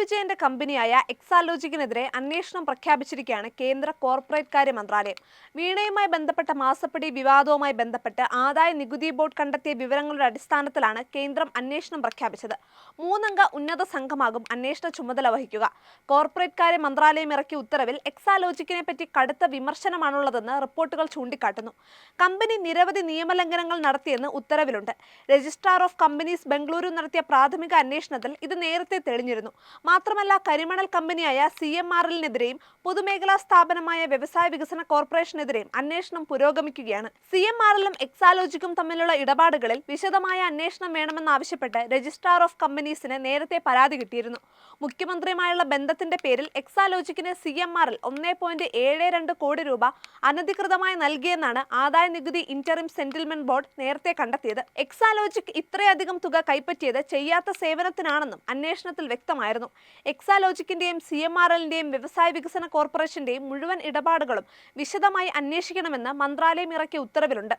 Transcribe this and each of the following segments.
വിജയന്റെ കമ്പനിയായ എക്സാലോജിക്കിനെതിരെ അന്വേഷണം പ്രഖ്യാപിച്ചിരിക്കുകയാണ് കേന്ദ്ര കോർപ്പറേറ്റ് കാര്യ മന്ത്രാലയം. വീണയുമായി ബന്ധപ്പെട്ട മാസപ്പടി വിവാദവുമായി ബന്ധപ്പെട്ട് ആദായ നികുതി ബോർഡ് കണ്ടെത്തിയ വിവരങ്ങളുടെ അടിസ്ഥാനത്തിലാണ് കേന്ദ്രം അന്വേഷണം പ്രഖ്യാപിച്ചത്. മൂന്നംഗ ഉന്നത സംഘമാകും അന്വേഷണ ചുമതല വഹിക്കുക. കോർപ്പറേറ്റ് കാര്യ മന്ത്രാലയം ഇറക്കിയ ഉത്തരവിൽ എക്സാലോജിക്കിനെ പറ്റി കടുത്ത വിമർശനമാണുള്ളതെന്ന് റിപ്പോർട്ടുകൾ ചൂണ്ടിക്കാട്ടുന്നു. കമ്പനി നിരവധി നിയമലംഘനങ്ങൾ നടത്തിയെന്ന് ഉത്തരവിലുണ്ട്. രജിസ്ട്രാർ ഓഫ് കമ്പനീസ് ബംഗളൂരു നടത്തിയ പ്രാഥമിക അന്വേഷണത്തിൽ ഇത് നേരത്തെ തെളിഞ്ഞിരുന്നു. മാത്രമല്ല കരിമണൽ കമ്പനിയായ സി എം ആർ എല്ലിനെതിരെയും പൊതുമേഖലാ സ്ഥാപനമായ വ്യവസായ വികസന കോർപ്പറേഷനെതിരെയും അന്വേഷണം പുരോഗമിക്കുകയാണ്. സി എം എല്ലും എക്സാലോജിക്കും തമ്മിലുള്ള ഇടപാടുകളിൽ വിശദമായ അന്വേഷണം വേണമെന്നാവശ്യപ്പെട്ട് രജിസ്ട്രാർ ഓഫ് കമ്പനീസിന് നേരത്തെ പരാതി കിട്ടിയിരുന്നു. മുഖ്യമന്ത്രിയുമായുള്ള ബന്ധത്തിന്റെ പേരിൽ എക്സാലോജിക്കിന് സി എം ആർ എൽ ഒന്നേ പോയിന്റ് ഏഴ് രണ്ട് കോടി രൂപ അനധികൃതമായി നൽകിയെന്നാണ് ആദായ നികുതി ഇന്ററിം സെറ്റിൽമെന്റ് ബോർഡ് നേരത്തെ കണ്ടെത്തിയത്. എക്സാലോജിക് ഇത്രയധികം തുക കൈപ്പറ്റിയത് ചെയ്യാത്ത സേവനത്തിനാണെന്നും അന്വേഷണത്തിൽ വ്യക്തമായിരുന്നു. എക്സാലോജിക്കിന്റെയും സി എം ആർ എല്ലിന്റെയും വ്യവസായ വികസന കോർപ്പറേഷന്റെയും മുഴുവൻ ഇടപാടുകളും വിശദമായി അന്വേഷിക്കണമെന്ന് മന്ത്രാലയം ഇറക്കിയ ഉത്തരവിലുണ്ട്.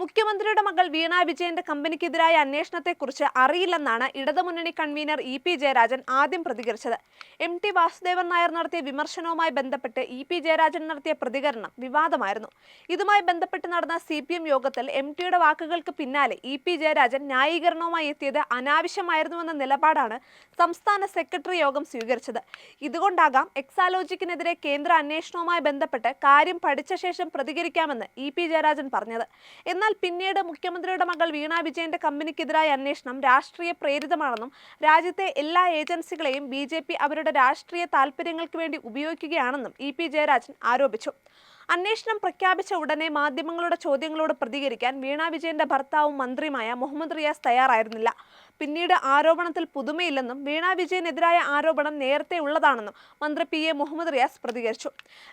മുഖ്യമന്ത്രിയുടെ മകൾ വീണ വിജയന്റെ കമ്പനിക്കെതിരായ അന്വേഷണത്തെക്കുറിച്ച് അറിയില്ലെന്നാണ് ഇടതുമുന്നണി കൺവീനർ ഇ പി ജയരാജൻ ആദ്യം പ്രതികരിച്ചത്. എം ടി വാസുദേവൻ നായർ നടത്തിയ വിമർശനവുമായി ബന്ധപ്പെട്ട് ഇ പി ജയരാജൻ നടത്തിയ പ്രതികരണം വിവാദമായിരുന്നു. ഇതുമായി ബന്ധപ്പെട്ട് നടന്ന സി പി എം യോഗത്തിൽ എം ടിയുടെ വാക്കുകൾക്ക് പിന്നാലെ ഇ പി ജയരാജൻ ന്യായീകരണവുമായി എത്തിയത് അനാവശ്യമായിരുന്നുവെന്ന നിലപാടാണ് സംസ്ഥാന സെക്രട്ടറി യോഗം സ്വീകരിച്ചത്. ഇതുകൊണ്ടാകാം എക്സാലോജിക്കിനെതിരെ കേന്ദ്ര അന്വേഷണവുമായി ബന്ധപ്പെട്ട് കാര്യം പഠിച്ച ശേഷം പ്രതികരിക്കാമെന്ന് ഇ പി ജയരാജൻ പറഞ്ഞത്. എന്നാൽ പിന്നീട് മുഖ്യമന്ത്രിയുടെ മകൾ വീണ വിജയന്റെ കമ്പനിക്കെതിരായ അന്വേഷണം രാഷ്ട്രീയ പ്രേരിതമാണെന്നും രാജ്യത്തെ എല്ലാ ഏജൻസികളെയും ബി ജെ പി അവരുടെ രാഷ്ട്രീയ താൽപ്പര്യങ്ങൾക്ക് വേണ്ടി ഉപയോഗിക്കുകയാണെന്നും ഇ പി ജയരാജൻ ആരോപിച്ചു. അന്വേഷണം പ്രഖ്യാപിച്ച ഉടനെ മാധ്യമങ്ങളുടെ ചോദ്യങ്ങളോട് പ്രതികരിക്കാൻ വീണ വിജയന്റെ ഭർത്താവും മന്ത്രിയുമായ മുഹമ്മദ് റിയാസ് തയ്യാറായിരുന്നില്ല. പിന്നീട് ആരോപണത്തിൽ പുതുമയില്ലെന്നും വീണ വിജയനെതിരായ ആരോപണം നേരത്തെ ഉള്ളതാണെന്നും മന്ത്രി പി എ മുഹമ്മദ് റിയാസ് പ്രതികരിച്ചു.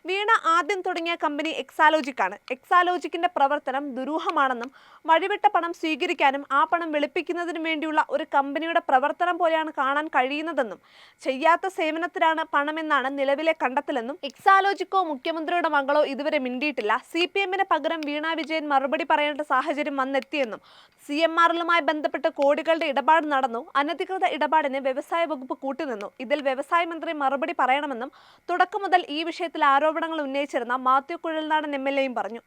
വീണ ആദ്യം തുടങ്ങിയ കമ്പനി എക്സാലോജിക്കാണ് എക്സാലോജിക്കിന്റെ പ്രവർത്തനം ദുരൂഹമാണെന്നും വഴിവിട്ട പണം സ്വീകരിക്കാനും ആ പണം വെളുപ്പിക്കുന്നതിനു വേണ്ടിയുള്ള ഒരു കമ്പനിയുടെ പ്രവർത്തനം പോലെയാണ് കാണാൻ കഴിയുന്നതെന്നും ചെയ്യാത്ത സേവനത്തിലാണ് പണമെന്നാണ് നിലവിലെ കണ്ടെത്തലെന്നും എക്സാലോജിക്കോ മുഖ്യമന്ത്രിയുടെ മകളോ ഇതുവരെ മിണ്ടിയിട്ടില്ല. സി പി എമ്മിന് പകരം വീണ വിജയൻ മറുപടി പറയേണ്ട സാഹചര്യം വന്നെത്തിയെന്നും സി എം ആറിലുമായി ബന്ധപ്പെട്ട് കോടികളുടെ ഇടപാട് നടന്നു. അനധികൃത ഇടപാടിന് വ്യവസായ വകുപ്പ് കൂട്ടിനിന്നു. ഇതിൽ വ്യവസായ മന്ത്രി മറുപടി പറയണമെന്നും തുടക്കം മുതൽ ഈ വിഷയത്തിൽ ആരോപണങ്ങൾ ഉന്നയിച്ചിരുന്ന മാത്യു കുഴൽനാടൻ എം പറഞ്ഞു.